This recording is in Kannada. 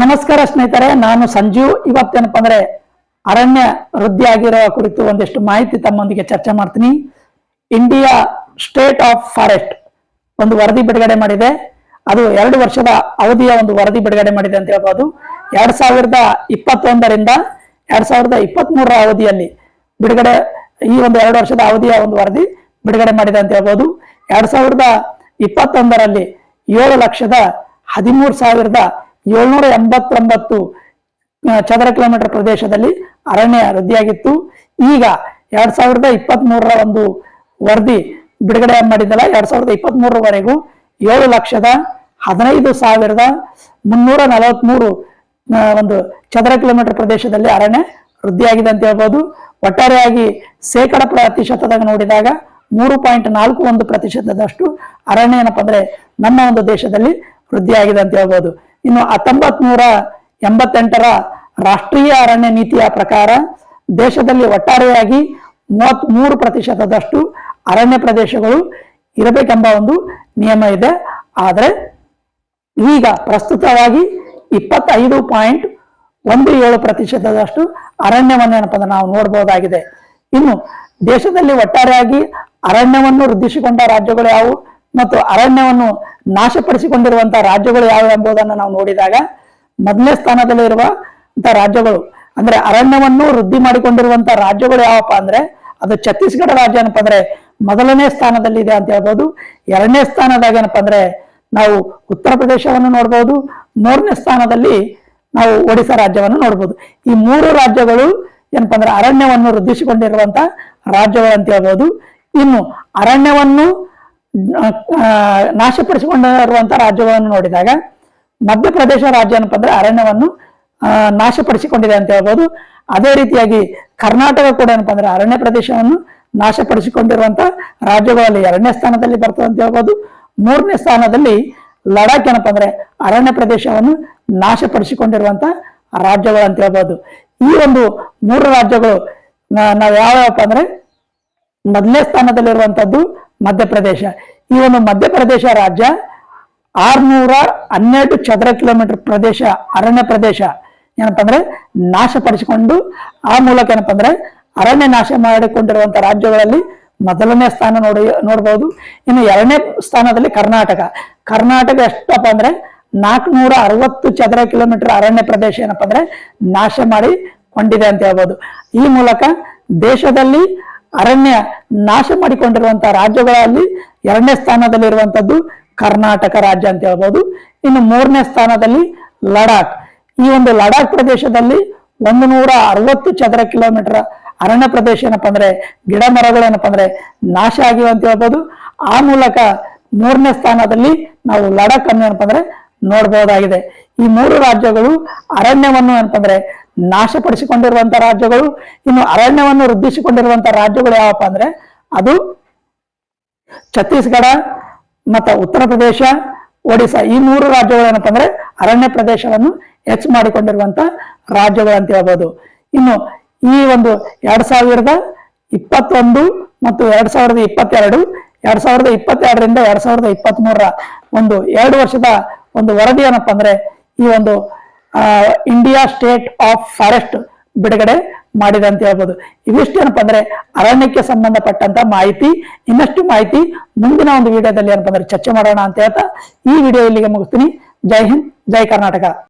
ನಮಸ್ಕಾರ ಸ್ನೇಹಿತರೆ, ನಾನು ಸಂಜೀವ್ ಇವತ್ತೇನಪ್ಪ ಅಂದ್ರೆ ಅರಣ್ಯ ವೃದ್ಧಿ ಕುರಿತು ಒಂದಿಷ್ಟು ಮಾಹಿತಿ ತಮ್ಮೊಂದಿಗೆ ಚರ್ಚೆ ಮಾಡ್ತೀನಿ. ಇಂಡಿಯಾ ಸ್ಟೇಟ್ ಆಫ್ ಫಾರೆಸ್ಟ್ ಒಂದು ವರದಿ ಬಿಡುಗಡೆ ಮಾಡಿದೆ. ಅದು ಎರಡು ವರ್ಷದ ಅವಧಿಯ ಒಂದು ವರದಿ ಬಿಡುಗಡೆ ಮಾಡಿದೆ ಅಂತ ಹೇಳ್ಬೋದು. ಎರಡ್ ಸಾವಿರದ ಇಪ್ಪತ್ತೊಂದರಿಂದ ಎರಡ್ ಸಾವಿರದ ಇಪ್ಪತ್ತ್ ಮೂರರ ಅವಧಿಯಲ್ಲಿ ಬಿಡುಗಡೆ, ಈ ಒಂದು ಎರಡು ವರ್ಷದ ಅವಧಿಯ ಒಂದು ವರದಿ ಬಿಡುಗಡೆ ಮಾಡಿದೆ ಅಂತ ಹೇಳ್ಬೋದು. ಎರಡ್ ಸಾವಿರದ ಇಪ್ಪತ್ತೊಂದರಲ್ಲಿ ಏಳು ಲಕ್ಷದ ಹದಿಮೂರು ಸಾವಿರದ ಏಳ್ನೂರ ಎಂಬತ್ತೊಂಬತ್ತು ಚದರ ಕಿಲೋಮೀಟರ್ ಪ್ರದೇಶದಲ್ಲಿ ಅರಣ್ಯ ವೃದ್ಧಿಯಾಗಿತ್ತು. ಈಗ ಎರಡ್ ಸಾವಿರದ ಇಪ್ಪತ್ತ್ ಮೂರರ ಒಂದು ವರದಿ ಬಿಡುಗಡೆ ಮಾಡಿದ್ದಲ್ಲ ಎರಡ್ ಸಾವಿರದ ಇಪ್ಪತ್ತ್ ಮೂರರವರೆಗೂ ಏಳು ಲಕ್ಷದ ಹದಿನೈದು ಸಾವಿರದ ಮುನ್ನೂರ ನಲವತ್ಮೂರು ಒಂದು ಚದರ ಕಿಲೋಮೀಟರ್ ಪ್ರದೇಶದಲ್ಲಿ ಅರಣ್ಯ ವೃದ್ಧಿಯಾಗಿದೆ ಅಂತ ಹೇಳ್ಬೋದು. ಒಟ್ಟಾರೆಯಾಗಿ ಶೇಕಡ ಪ್ರತಿಶತದಾಗ ನೋಡಿದಾಗ ಮೂರು ಪಾಯಿಂಟ್ ನಾಲ್ಕು ಒಂದು ಪ್ರತಿಶತದಷ್ಟು ಅರಣ್ಯ ಏನಪ್ಪ ಅಂದ್ರೆ ನಮ್ಮ ಒಂದು ದೇಶದಲ್ಲಿ ವೃದ್ಧಿಯಾಗಿದೆ ಅಂತ ಹೇಳ್ಬೋದು. ಇನ್ನು ಹತ್ತೊಂಬತ್ ನೂರ ಎಂಬತ್ತೆಂಟರ ರಾಷ್ಟ್ರೀಯ ಅರಣ್ಯ ನೀತಿಯ ಪ್ರಕಾರ ದೇಶದಲ್ಲಿ ಒಟ್ಟಾರೆಯಾಗಿ ಮೂವತ್ತ್ ಮೂರು ಪ್ರತಿಶತದಷ್ಟು ಅರಣ್ಯ ಪ್ರದೇಶಗಳು ಇರಬೇಕೆಂಬ ಒಂದು ನಿಯಮ ಇದೆ. ಆದರೆ ಈಗ ಪ್ರಸ್ತುತವಾಗಿ ಇಪ್ಪತ್ತೈದು ಪಾಯಿಂಟ್ ಒಂದು ಏಳು ಪ್ರತಿಶತದಷ್ಟು ಅರಣ್ಯವನ್ನು ಏನಪ್ಪ ನಾವು ನೋಡಬಹುದಾಗಿದೆ ಇನ್ನು ದೇಶದಲ್ಲಿ ಒಟ್ಟಾರೆಯಾಗಿ ಅರಣ್ಯವನ್ನು ವೃದ್ಧಿಸಿಕೊಂಡ ರಾಜ್ಯಗಳು ಯಾವುವು? ಮತ್ತು ಅರಣ್ಯವನ್ನು ನಾಶಪಡಿಸಿಕೊಂಡಿರುವಂತಹ ರಾಜ್ಯಗಳು ಯಾವುವು ಎಂಬುದನ್ನು ನಾವು ನೋಡಿದಾಗ ಮೊದಲನೇ ಸ್ಥಾನದಲ್ಲಿ ಇರುವ ರಾಜ್ಯಗಳು, ಅಂದ್ರೆ ಅರಣ್ಯವನ್ನು ವೃದ್ಧಿ ಮಾಡಿಕೊಂಡಿರುವಂತಹ ರಾಜ್ಯಗಳು ಯಾವಪ್ಪ ಅಂದ್ರೆ, ಅದು ಛತ್ತೀಸ್ಗಢ ರಾಜ್ಯ ಏನಪ್ಪ ಅಂದ್ರೆ ಮೊದಲನೇ ಸ್ಥಾನದಲ್ಲಿ ಇದೆ ಅಂತ ಹೇಳ್ಬೋದು. ಎರಡನೇ ಸ್ಥಾನದಾಗ ಏನಪ್ಪ ಅಂದ್ರೆ ನಾವು ಉತ್ತರ ಪ್ರದೇಶವನ್ನು ನೋಡ್ಬೋದು. ಮೂರನೇ ಸ್ಥಾನದಲ್ಲಿ ನಾವು ಒಡಿಶಾ ರಾಜ್ಯವನ್ನು ನೋಡ್ಬೋದು. ಈ ಮೂರು ರಾಜ್ಯಗಳು ಏನಪ್ಪ ಅಂದ್ರೆ ಅರಣ್ಯವನ್ನು ವೃದ್ಧಿಸಿಕೊಂಡಿರುವಂತ ರಾಜ್ಯಗಳು ಅಂತ ಹೇಳ್ಬೋದು. ಇನ್ನು ಅರಣ್ಯವನ್ನು ನಾಶಪಡಿಸಿಕೊಂಡಿರುವಂತ ರಾಜ್ಯಗಳನ್ನು ನೋಡಿದಾಗ ಮಧ್ಯಪ್ರದೇಶ ರಾಜ್ಯ ಏನಪ್ಪ ಅಂದ್ರೆ ಅರಣ್ಯವನ್ನು ನಾಶಪಡಿಸಿಕೊಂಡಿದೆ ಅಂತ ಹೇಳ್ಬೋದು. ಅದೇ ರೀತಿಯಾಗಿ ಕರ್ನಾಟಕ ಕೂಡ ಏನಪ್ಪ ಅಂದ್ರೆ ಅರಣ್ಯ ಪ್ರದೇಶವನ್ನು ನಾಶಪಡಿಸಿಕೊಂಡಿರುವಂತ ರಾಜ್ಯಗಳಲ್ಲಿ ಎರಡನೇ ಸ್ಥಾನದಲ್ಲಿ ಬರ್ತದೆ ಅಂತ ಹೇಳ್ಬೋದು. ಮೂರನೇ ಸ್ಥಾನದಲ್ಲಿ ಲಡಾಖ್ ಏನಪ್ಪ ಅಂದ್ರೆ ಅರಣ್ಯ ಪ್ರದೇಶವನ್ನು ನಾಶಪಡಿಸಿಕೊಂಡಿರುವಂತ ರಾಜ್ಯಗಳು ಅಂತ ಹೇಳ್ಬೋದು. ಈ ಒಂದು ಮೂರು ರಾಜ್ಯಗಳು ನಾವ್ ಯಾವ್ಯಾವಪ್ಪ ಅಂದ್ರೆ ಮೊದಲನೇ ಸ್ಥಾನದಲ್ಲಿರುವಂತದ್ದು ಮಧ್ಯಪ್ರದೇಶ. ಈ ಒಂದು ಮಧ್ಯಪ್ರದೇಶ ರಾಜ್ಯ ಆರ್ನೂರ ಹನ್ನೆರಡು ಚದರ ಕಿಲೋಮೀಟರ್ ಪ್ರದೇಶ, ಅರಣ್ಯ ಪ್ರದೇಶ ಏನಪ್ಪ ಅಂದ್ರೆ ನಾಶಪಡಿಸಿಕೊಂಡು, ಆ ಮೂಲಕ ಏನಪ್ಪ ಅಂದ್ರೆ ಅರಣ್ಯ ನಾಶ ಮಾಡಿಕೊಂಡಿರುವಂಥ ರಾಜ್ಯಗಳಲ್ಲಿ ಮೊದಲನೇ ಸ್ಥಾನ ನೋಡಿ, ನೋಡ್ಬೋದು. ಇನ್ನು ಎರಡನೇ ಸ್ಥಾನದಲ್ಲಿ ಕರ್ನಾಟಕ. ಕರ್ನಾಟಕ ಎಷ್ಟಪ್ಪ ಅಂದ್ರೆ ನಾಲ್ಕುನೂರ ಅರವತ್ತು ಚದರ ಕಿಲೋಮೀಟರ್ ಅರಣ್ಯ ಪ್ರದೇಶ ಏನಪ್ಪ ಅಂದ್ರೆ ನಾಶ ಮಾಡಿ ಕೊಂಡಿದೆ ಅಂತ ಹೇಳ್ಬೋದು. ಈ ಮೂಲಕ ದೇಶದಲ್ಲಿ ಅರಣ್ಯ ನಾಶ ಮಾಡಿಕೊಂಡಿರುವಂತಹ ರಾಜ್ಯಗಳಲ್ಲಿ ಎರಡನೇ ಸ್ಥಾನದಲ್ಲಿ ಇರುವಂತದ್ದು ಕರ್ನಾಟಕ ರಾಜ್ಯ ಅಂತ ಹೇಳ್ಬೋದು. ಇನ್ನು ಮೂರನೇ ಸ್ಥಾನದಲ್ಲಿ ಲಡಾಖ್. ಈ ಒಂದು ಲಡಾಖ್ ಪ್ರದೇಶದಲ್ಲಿ ಒಂದು ನೂರ ಅರವತ್ತು ಚದರ ಕಿಲೋಮೀಟರ್ ಅರಣ್ಯ ಪ್ರದೇಶ ಏನಪ್ಪ ಅಂದ್ರೆ, ಗಿಡ ಮರಗಳು ಏನಪ್ಪ ಅಂದ್ರೆ ನಾಶ ಆಗಿವೆ ಅಂತ ಹೇಳ್ಬೋದು. ಆ ಮೂಲಕ ಮೂರನೇ ಸ್ಥಾನದಲ್ಲಿ ನಾವು ಲಡಾಖ್ ಅನ್ನು ಏನಪ್ಪ ಅಂದ್ರೆ ನೋಡಬಹುದಾಗಿದೆ ಈ ಮೂರು ರಾಜ್ಯಗಳು ಅರಣ್ಯವನ್ನು ಏನಪ್ಪ ನಾಶಪಡಿಸಿಕೊಂಡಿರುವಂತ ರಾಜ್ಯಗಳು, ಇನ್ನು ಅರಣ್ಯವನ್ನು ವೃದ್ಧಿಸಿಕೊಂಡಿರುವಂತಹ ರಾಜ್ಯಗಳು ಯಾವಪ್ಪ ಅಂದ್ರೆ, ಅದು ಛತ್ತೀಸ್ಗಢ ಮತ್ತು ಉತ್ತರ ಪ್ರದೇಶ ಒಡಿಶಾ ಈ ಮೂರು ರಾಜ್ಯಗಳು ಏನಪ್ಪ ಅಂದ್ರೆ ಅರಣ್ಯ ಪ್ರದೇಶವನ್ನು ಹೆಚ್ಚು ಮಾಡಿಕೊಂಡಿರುವಂತ ರಾಜ್ಯಗಳು ಅಂತ ಹೇಳ್ಬೋದು. ಇನ್ನು ಈ ಒಂದು ಎರಡ್ ಸಾವಿರದ ಇಪ್ಪತ್ತೊಂದು ಮತ್ತು ಎರಡ್ ಸಾವಿರದ ಇಪ್ಪತ್ತೆರಡು, ಎರಡ್ ಸಾವಿರದ ಇಪ್ಪತ್ತೆರಡರಿಂದ ಎರಡ್ ಸಾವಿರದ ಇಪ್ಪತ್ತ್ ಮೂರರ ಒಂದು ಎರಡು ವರ್ಷದ ಒಂದು ವರದಿ ಏನಪ್ಪ ಅಂದ್ರೆ, ಈ ಒಂದು ಇಂಡಿಯಾ ಸ್ಟೇಟ್ ಆಫ್ ಫಾರೆಸ್ಟ್ ಬಿಡುಗಡೆ ಮಾಡಿದೆ ಅಂತ ಹೇಳ್ಬೋದು ಇವಿಷ್ಟೇನಪ್ಪ ಅಂದ್ರೆ ಅರಣ್ಯಕ್ಕೆ ಸಂಬಂಧಪಟ್ಟಂತ ಮಾಹಿತಿ, ಇನ್ನಷ್ಟು ಮಾಹಿತಿ ಮುಂದಿನ ಒಂದು ವಿಡಿಯೋದಲ್ಲಿ ಏನಪ್ಪ ಅಂದ್ರೆ ಚರ್ಚೆ ಮಾಡೋಣ ಅಂತ ಹೇಳ್ತಾ ಈ ವಿಡಿಯೋ ಇಲ್ಲಿಗೆ ಮುಗಿಸ್ತೀನಿ. ಜೈ ಹಿಂದ್, ಜೈ ಕರ್ನಾಟಕ.